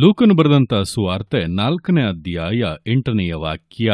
ಲೂಕನು ಬರೆದಂತಹ ಸುವಾರ್ತೆ ನಾಲ್ಕನೇ ಅಧ್ಯಾಯ ಎಂಟನೆಯ ವಾಕ್ಯ.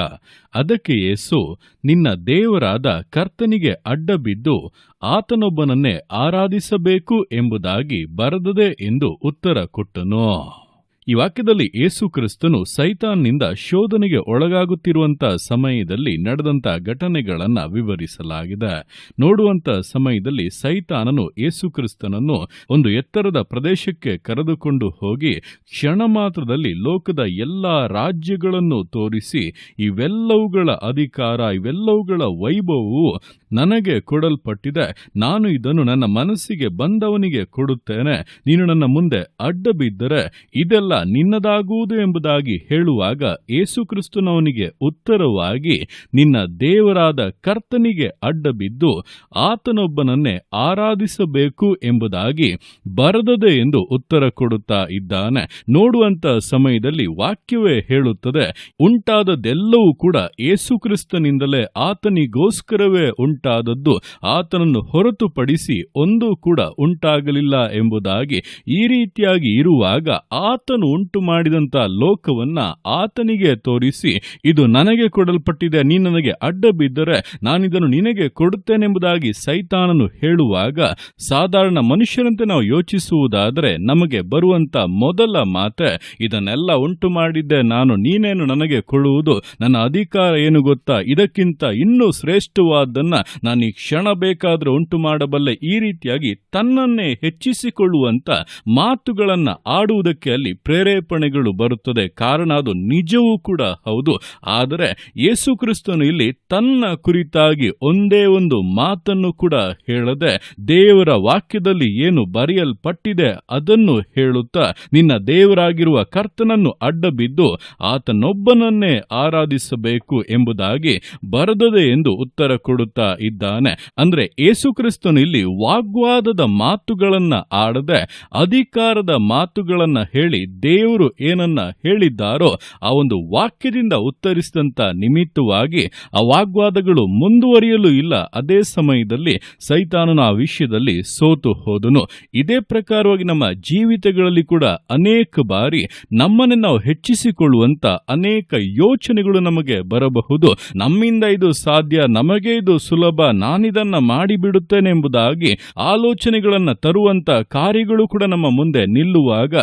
ಅದಕ್ಕೆ ಯೇಸು, ನಿನ್ನ ದೇವರಾದ ಕರ್ತನಿಗೆ ಅಡ್ಡಬಿದ್ದು ಆತನೊಬ್ಬನನ್ನೇ ಆರಾಧಿಸಬೇಕು ಎಂಬುದಾಗಿ ಬರೆದದೆ ಎಂದು ಉತ್ತರ ಕೊಟ್ಟನು. ಈ ವಾಕ್ಯದಲ್ಲಿ ಏಸು ಕ್ರಿಸ್ತನು ಸೈತಾನ್ನಿಂದ ಶೋಧನೆಗೆ ಒಳಗಾಗುತ್ತಿರುವಂತ ಸಮಯದಲ್ಲಿ ನಡೆದಂತ ಘಟನೆಗಳನ್ನು ವಿವರಿಸಲಾಗಿದೆ. ನೋಡುವಂತ ಸಮಯದಲ್ಲಿ ಸೈತಾನನು ಏಸು ಕ್ರಿಸ್ತನನ್ನು ಒಂದು ಎತ್ತರದ ಪ್ರದೇಶಕ್ಕೆ ಕರೆದುಕೊಂಡು ಹೋಗಿ ಕ್ಷಣ ಮಾತ್ರದಲ್ಲಿ ಲೋಕದ ಎಲ್ಲಾ ರಾಜ್ಯಗಳನ್ನು ತೋರಿಸಿ ಇವೆಲ್ಲವುಗಳ ಅಧಿಕಾರ, ಇವೆಲ್ಲವುಗಳ ವೈಭವವು ನನಗೆ ಕೊಡಲ್ಪಟ್ಟಿದೆ. ನಾನು ಇದನ್ನು ನನ್ನ ಮನಸ್ಸಿಗೆ ಬಂದವನಿಗೆ ಕೊಡುತ್ತೇನೆ. ನೀನು ನನ್ನ ಮುಂದೆ ಅಡ್ಡ ಬಿದ್ದರೆ ಇದೆಲ್ಲ ನಿನ್ನದಾಗುವುದು ಎಂಬುದಾಗಿ ಹೇಳುವಾಗ ಏಸು ಕ್ರಿಸ್ತನವನಿಗೆ ಉತ್ತರವಾಗಿ, ನಿನ್ನ ದೇವರಾದ ಕರ್ತನಿಗೆ ಅಡ್ಡಬಿದ್ದು ಆತನೊಬ್ಬನನ್ನೇ ಆರಾಧಿಸಬೇಕು ಎಂಬುದಾಗಿ ಬರದದೆ ಎಂದು ಉತ್ತರ ಕೊಡುತ್ತಾ ಇದ್ದಾನೆ. ನೋಡುವಂತ ಸಮಯದಲ್ಲಿ ವಾಕ್ಯವೇ ಹೇಳುತ್ತದೆ, ಉಂಟಾದದೆಲ್ಲವೂ ಕೂಡ ಏಸು ಕ್ರಿಸ್ತನಿಂದಲೇ ಆತನಿಗೋಸ್ಕರವೇ ಉಂಟಾದದ್ದು, ಆತನನ್ನು ಹೊರತುಪಡಿಸಿ ಒಂದೂ ಕೂಡ ಉಂಟಾಗಲಿಲ್ಲ ಎಂಬುದಾಗಿ ಈ ರೀತಿಯಾಗಿ ಇರುವಾಗ ಆತನು ಉಂಟು ಮಾಡಿದಂತ ಲೋಕವನ್ನ ಆತನಿಗೆ ತೋರಿಸಿ, ಇದು ನನಗೆ ಕೊಡಲ್ಪಟ್ಟಿದೆ, ನೀ ನನಗೆ ಅಡ್ಡ ಬಿದ್ದರೆ ನಾನಿದನ್ನು ನಿನಗೆ ಕೊಡುತ್ತೇನೆಂಬುದಾಗಿ ಸೈತಾನನು ಹೇಳುವಾಗ ಸಾಧಾರಣ ಮನುಷ್ಯರಂತೆ ನಾವು ಯೋಚಿಸುವುದಾದರೆ ನಮಗೆ ಬರುವಂತ ಮೊದಲ ಮಾತೆ, ಇದನ್ನೆಲ್ಲ ಉಂಟು ಮಾಡಿದ್ದೆ ನಾನು, ನೀನೇನು ನನಗೆ ಕೊಡುವುದು, ನನ್ನ ಅಧಿಕಾರ ಏನು ಗೊತ್ತಾ, ಇದಕ್ಕಿಂತ ಇನ್ನೂ ಶ್ರೇಷ್ಠವಾದ್ದನ್ನ ನಾನು ಈ ಕ್ಷಣ ಬೇಕಾದ್ರೆ ಉಂಟು ಮಾಡಬಲ್ಲೆ, ಈ ರೀತಿಯಾಗಿ ತನ್ನನ್ನೇ ಹೆಚ್ಚಿಸಿಕೊಳ್ಳುವಂತ ಮಾತುಗಳನ್ನು ಆಡುವುದಕ್ಕೆ ಅಲ್ಲಿ ಪ್ರೇರೇಪಣೆಗಳು ಬರುತ್ತದೆ. ಕಾರಣ ಅದು ನಿಜವೂ ಕೂಡ ಹೌದು. ಆದರೆ ಯೇಸು ಕ್ರಿಸ್ತನು ಇಲ್ಲಿ ತನ್ನ ಕುರಿತಾಗಿ ಒಂದೇ ಒಂದು ಮಾತನ್ನು ಕೂಡ ಹೇಳದೆ, ದೇವರ ವಾಕ್ಯದಲ್ಲಿ ಏನು ಬರೆಯಲ್ಪಟ್ಟಿದೆ ಅದನ್ನು ಹೇಳುತ್ತಾ, ನಿನ್ನ ದೇವರಾಗಿರುವ ಕರ್ತನನ್ನು ಅಡ್ಡಬಿದ್ದು ಆತನೊಬ್ಬನನ್ನೇ ಆರಾಧಿಸಬೇಕು ಎಂಬುದಾಗಿ ಬರದದೆ ಎಂದು ಉತ್ತರ ಕೊಡುತ್ತಾ ಇದ್ದಾನೆ. ಅಂದ್ರೆ ಯೇಸು ಕ್ರಿಸ್ತನು ಇಲ್ಲಿ ವಾಗ್ವಾದದ ಮಾತುಗಳನ್ನ ಆಡದೆ, ಅಧಿಕಾರದ ಮಾತುಗಳನ್ನ ಹೇಳಿ ದೇವರು ಏನನ್ನ ಹೇಳಿದ್ದಾರೋ ಆ ಒಂದು ವಾಕ್ಯದಿಂದ ಉತ್ತರಿಸಿದಂಥ ನಿಮಿತ್ತವಾಗಿ ಆ ವಾಗ್ವಾದಗಳು ಮುಂದುವರಿಯಲು ಇಲ್ಲ. ಅದೇ ಸಮಯದಲ್ಲಿ ಸೈತಾನನ ಆ ವಿಷಯದಲ್ಲಿ ಸೋತು ಹೋದನು. ಇದೇ ಪ್ರಕಾರವಾಗಿ ನಮ್ಮ ಜೀವಿತಗಳಲ್ಲಿ ಕೂಡ ಅನೇಕ ಬಾರಿ ನಮ್ಮನ್ನು ನಾವು ಹೆಚ್ಚಿಸಿಕೊಳ್ಳುವಂತ ಅನೇಕ ಯೋಚನೆಗಳು ನಮಗೆ ಬರಬಹುದು. ನಮ್ಮಿಂದ ಇದು ಸಾಧ್ಯ, ನಮಗೆ ಇದು ಸುಲಭ, ನಾನಿದನ್ನು ಮಾಡಿಬಿಡುತ್ತೇನೆ ಎಂಬುದಾಗಿ ಆಲೋಚನೆಗಳನ್ನು ತರುವಂತ ಕಾರ್ಯಗಳು ಕೂಡ ನಮ್ಮ ಮುಂದೆ ನಿಲ್ಲುವಾಗ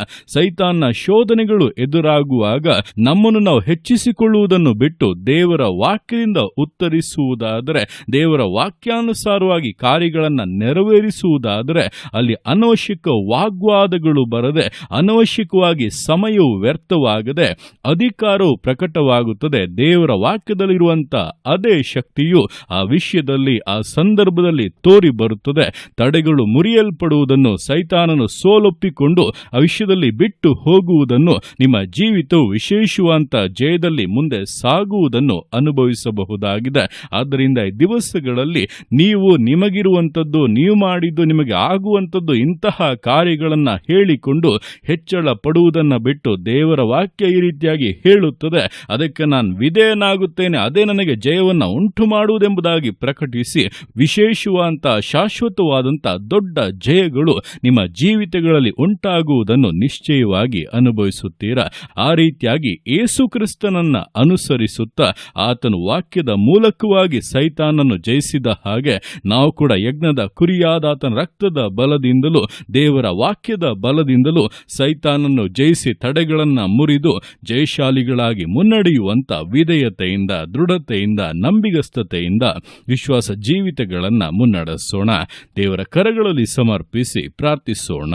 ಸೈತಾನ್ನ ಶೋಧನೆಗಳು ಎದುರಾಗುವಾಗ ನಮ್ಮನ್ನು ನಾವು ಹೆಚ್ಚಿಸಿಕೊಳ್ಳುವುದನ್ನು ಬಿಟ್ಟು ದೇವರ ವಾಕ್ಯದಿಂದ ಉತ್ತರಿಸುವುದಾದರೆ, ದೇವರ ವಾಕ್ಯಾನುಸಾರವಾಗಿ ಕಾರ್ಯಗಳನ್ನ ನೆರವೇರಿಸುವುದಾದರೆ, ಅಲ್ಲಿ ಅನವಶ್ಯಕ ವಾಗ್ವಾದಗಳು ಬರದೆ, ಅನವಶ್ಯಕವಾಗಿ ಸಮಯವು ವ್ಯರ್ಥವಾಗದೆ, ಅಧಿಕಾರವು ಪ್ರಕಟವಾಗುತ್ತದೆ. ದೇವರ ವಾಕ್ಯದಲ್ಲಿರುವಂತ ಅದೇ ಶಕ್ತಿಯು ಆ ವಿಷಯದಲ್ಲಿ, ಆ ಸಂದರ್ಭದಲ್ಲಿ ತೋರಿ ಬರುತ್ತದೆ ತಡೆಗಳು ಮುರಿಯಲ್ಪಡುವುದನ್ನು ಸೈತಾನನು ಸೋಲೊಪ್ಪಿಕೊಂಡು ಆ ವಿಷಯದಲ್ಲಿ ಬಿಟ್ಟು ಹೋಗುವುದನ್ನು, ನಿಮ್ಮ ಜೀವಿತವು ವಿಶೇಷವಾದಂಥ ಜಯದಲ್ಲಿ ಮುಂದೆ ಸಾಗುವುದನ್ನು ಅನುಭವಿಸಬಹುದಾಗಿದೆ. ಆದ್ದರಿಂದ ಈ ದಿವಸಗಳಲ್ಲಿ ನೀವು ನಿಮಗಿರುವಂಥದ್ದು, ನೀವು ಮಾಡಿದ್ದು, ನಿಮಗೆ ಆಗುವಂಥದ್ದು ಇಂತಹ ಕಾರ್ಯಗಳನ್ನು ಹೇಳಿಕೊಂಡು ಹೆಚ್ಚಳ ಪಡುವುದನ್ನು ಬಿಟ್ಟು ದೇವರ ವಾಕ್ಯ ಈ ರೀತಿಯಾಗಿ ಹೇಳುತ್ತದೆ. ಅದಕ್ಕೆ ನಾನು ವಿಧೇಯನಾಗುತ್ತೇನೆ. ಅದೇ ನನಗೆ ಜಯವನ್ನು ಉಂಟು ಮಾಡುವುದೆಂಬುದಾಗಿ ಪ್ರಕಟಿಸಿ ವಿಶೇಷವಾದಂಥ ಶಾಶ್ವತವಾದಂಥ ದೊಡ್ಡ ಜಯಗಳು ನಿಮ್ಮ ಜೀವಿತಗಳಲ್ಲಿ ಉಂಟಾಗುವುದನ್ನು ನಿಶ್ಚಯವಾಗಿ ಅನುಭವಿಸುತ್ತೀರಾ? ಆ ರೀತಿಯಾಗಿ ಏಸು ಕ್ರಿಸ್ತನನ್ನ ಅನುಸರಿಸುತ್ತಾ ಆತನು ವಾಕ್ಯದ ಮೂಲಕವಾಗಿ ಸೈತಾನನ್ನು ಜಯಿಸಿದ ಹಾಗೆ ನಾವು ಕೂಡ ಯಜ್ಞದ ಕುರಿಯಾದ ಆತನ ರಕ್ತದ ಬಲದಿಂದಲೂ ದೇವರ ವಾಕ್ಯದ ಬಲದಿಂದಲೂ ಸೈತಾನನ್ನು ಜಯಿಸಿ ತಡೆಗಳನ್ನ ಮುರಿದು ಜಯಶಾಲಿಗಳಾಗಿ ಮುನ್ನಡೆಯುವಂತ ವಿಧೇಯತೆಯಿಂದ, ದೃಢತೆಯಿಂದ, ನಂಬಿಗಸ್ತತೆಯಿಂದ ವಿಶ್ವಾಸ ಜೀವಿತಗಳನ್ನ ಮುನ್ನಡೆಸೋಣ. ದೇವರ ಕರಗಳಲ್ಲಿ ಸಮರ್ಪಿಸಿ ಪ್ರಾರ್ಥಿಸೋಣ.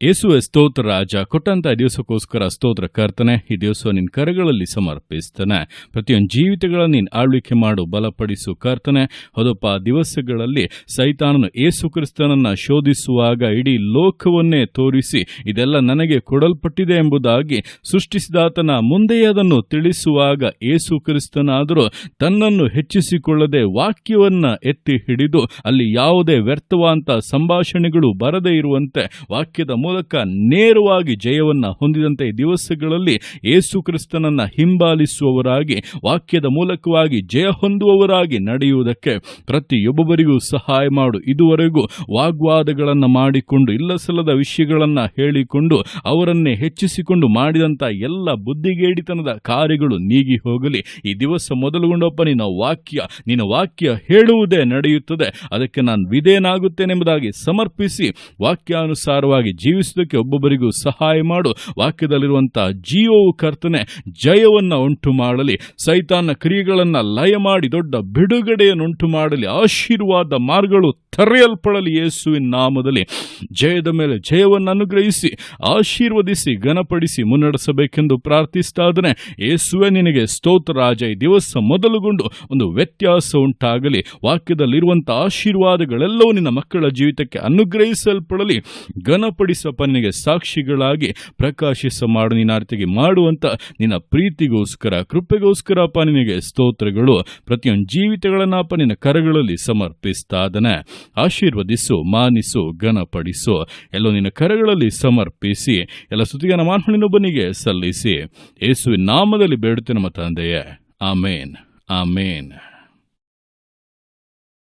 ಯೇಸುವೆ ಸ್ತೋತ್ರ ರಾಜ, ಕೊಟ್ಟಂತ ದಿವಸಕ್ಕೋಸ್ಕರ ಸ್ತೋತ್ರ ಕರ್ತನೆ, ಈ ದಿವಸ ನಿನ್ನ ಕರಗಳಲ್ಲಿ ಸಮರ್ಪಿಸ್ತಾನೆ. ಪ್ರತಿಯೊಂದು ಜೀವಿತಗಳನ್ನು ನೀನು ಆಳ್ವಿಕೆ ಮಾಡು, ಬಲಪಡಿಸು ಕರ್ತನೆ. ಹೌದಪ್ಪ ದಿವಸಗಳಲ್ಲಿ ಸೈತಾನನು ಏಸು ಕ್ರಿಸ್ತನನ್ನು ಶೋಧಿಸುವಾಗ ಇಡೀ ಲೋಕವನ್ನೇ ತೋರಿಸಿ ಇದೆಲ್ಲ ನನಗೆ ಕೊಡಲ್ಪಟ್ಟಿದೆ ಎಂಬುದಾಗಿ ಸೃಷ್ಟಿಸಿದಾತನ ಮುಂದೆ ಅದನ್ನು ತಿಳಿಸುವಾಗ ಏಸು ಕ್ರಿಸ್ತನಾದರೂ ತನ್ನನ್ನು ಹೆಚ್ಚಿಸಿಕೊಳ್ಳದೆ ವಾಕ್ಯವನ್ನ ಎತ್ತಿ ಹಿಡಿದು ಅಲ್ಲಿ ಯಾವುದೇ ವ್ಯರ್ಥವಾದಂಥ ಸಂಭಾಷಣೆಗಳು ಬರದೇ ಇರುವಂತೆ ವಾಕ್ಯದ ಮೂಲಕ ನೇರವಾಗಿ ಜಯವನ್ನ ಹೊಂದಿದಂತೆ ದಿವಸಗಳಲ್ಲಿ ಯೇಸು ಕ್ರಿಸ್ತನನ್ನ ಹಿಂಬಾಲಿಸುವವರಾಗಿ, ವಾಕ್ಯದ ಮೂಲಕವಾಗಿ ಜಯ ಹೊಂದುವವರಾಗಿ ನಡೆಯುವುದಕ್ಕೆ ಪ್ರತಿಯೊಬ್ಬರಿಗೂ ಸಹಾಯ ಮಾಡು. ಇದುವರೆಗೂ ವಾಗ್ವಾದಗಳನ್ನು ಮಾಡಿಕೊಂಡು, ಇಲ್ಲಸಲ್ಲದ ವಿಷಯಗಳನ್ನು ಹೇಳಿಕೊಂಡು, ಅವರನ್ನೇ ಹೆಚ್ಚಿಸಿಕೊಂಡು ಮಾಡಿದಂಥ ಎಲ್ಲ ಬುದ್ಧಿಗೇಡಿತನದ ಕಾರ್ಯಗಳು ನೀಗಿ ಹೋಗಲಿ. ಈ ದಿವಸ ಮೊದಲುಗೊಂಡಪ್ಪ ನಿನ್ನ ವಾಕ್ಯ ನಿನ್ನ ವಾಕ್ಯ ಹೇಳುವುದೇ ನಡೆಯುತ್ತದೆ. ಅದಕ್ಕೆ ನಾನು ವಿಧೇಯನಾಗುತ್ತೇನೆಂಬುದಾಗಿ ಸಮರ್ಪಿಸಿ, ವಾಕ್ಯಾನುಸಾರವಾಗಿ ಜೀವಿಸುವುದಕ್ಕೆ ಒಬ್ಬೊಬ್ಬರಿಗೂ ಸಹಾಯ ಮಾಡು. ವಾಕ್ಯದಲ್ಲಿರುವಂತಹ ಜೀವವು ಕರ್ತನೆ, ಜಯವನ್ನು ಉಂಟು ಮಾಡಲಿ ಸೈತಾನ ಕ್ರಿಯೆಗಳನ್ನು ಲಯ ಮಾಡಿ ದೊಡ್ಡ ಬಿಡುಗಡೆಯನ್ನುಂಟು ಮಾಡಲಿ ಆಶೀರ್ವಾದ ಮಾರ್ಗಗಳು ತೆರೆಯಲ್ಪಡಲಿ ಯೇಸುವಿನ ನಾಮದಲ್ಲಿ. ಜಯದ ಮೇಲೆ ಜಯವನ್ನು ಅನುಗ್ರಹಿಸಿ, ಆಶೀರ್ವದಿಸಿ, ಘನಪಡಿಸಿ ಮುನ್ನಡೆಸಬೇಕೆಂದು ಪ್ರಾರ್ಥಿಸ್ತಾ ಅದನೆ ಯೇಸುವೆ, ನಿನಗೆ ಸ್ತೋತ್ರ ರಾಜ. ಈ ದಿವಸ ಮೊದಲುಗೊಂಡು ಒಂದು ವ್ಯತ್ಯಾಸ ಉಂಟಾಗಲಿ. ವಾಕ್ಯದಲ್ಲಿರುವಂಥ ಆಶೀರ್ವಾದಗಳೆಲ್ಲವೂ ನಿನ್ನ ಮಕ್ಕಳ ಜೀವಿತಕ್ಕೆ ಅನುಗ್ರಹಿಸಲ್ಪಡಲಿ. ಘನಪಡಿಸಪ್ಪ ನಿನಗೆ ಸಾಕ್ಷಿಗಳಾಗಿ ಪ್ರಕಾಶಿಸ ಮಾಡು, ನಿನ್ನ ಅರ್ಥಿಗೆ ಮಾಡುವಂತ ನಿನ್ನ ಪ್ರೀತಿಗೋಸ್ಕರ, ಕೃಪೆಗೋಸ್ಕರ ಅಪ್ಪ, ನಿನಗೆ ಸ್ತೋತ್ರಗಳು. ಪ್ರತಿಯೊಂದು ಜೀವಿತಗಳನ್ನಪ್ಪ ನಿನ್ನ ಕರಗಳಲ್ಲಿ ಸಮರ್ಪಿಸ್ತಾದನೆ. ಆಶೀರ್ವದಿಸು, ಮಾನಿಸು, ಘನಪಡಿಸು. ಎಲ್ಲೋ ನಿನ್ನ ಕರಗಳಲ್ಲಿ ಸಮರ್ಪಿಸಿ, ಎಲ್ಲ ಸ್ತುತಿಗನ ಮಾನ್ಹಣಿನೊಬ್ಬನಿಗೆ ಸಲ್ಲಿಸಿ. ಯೇಸುವಿನ ನಾಮದಲ್ಲಿ ಬೇಡುತ್ತೆ ನಮ್ಮ ತಂದೆಯೇ. ಆಮೇನ್. ಆಮೇನ್.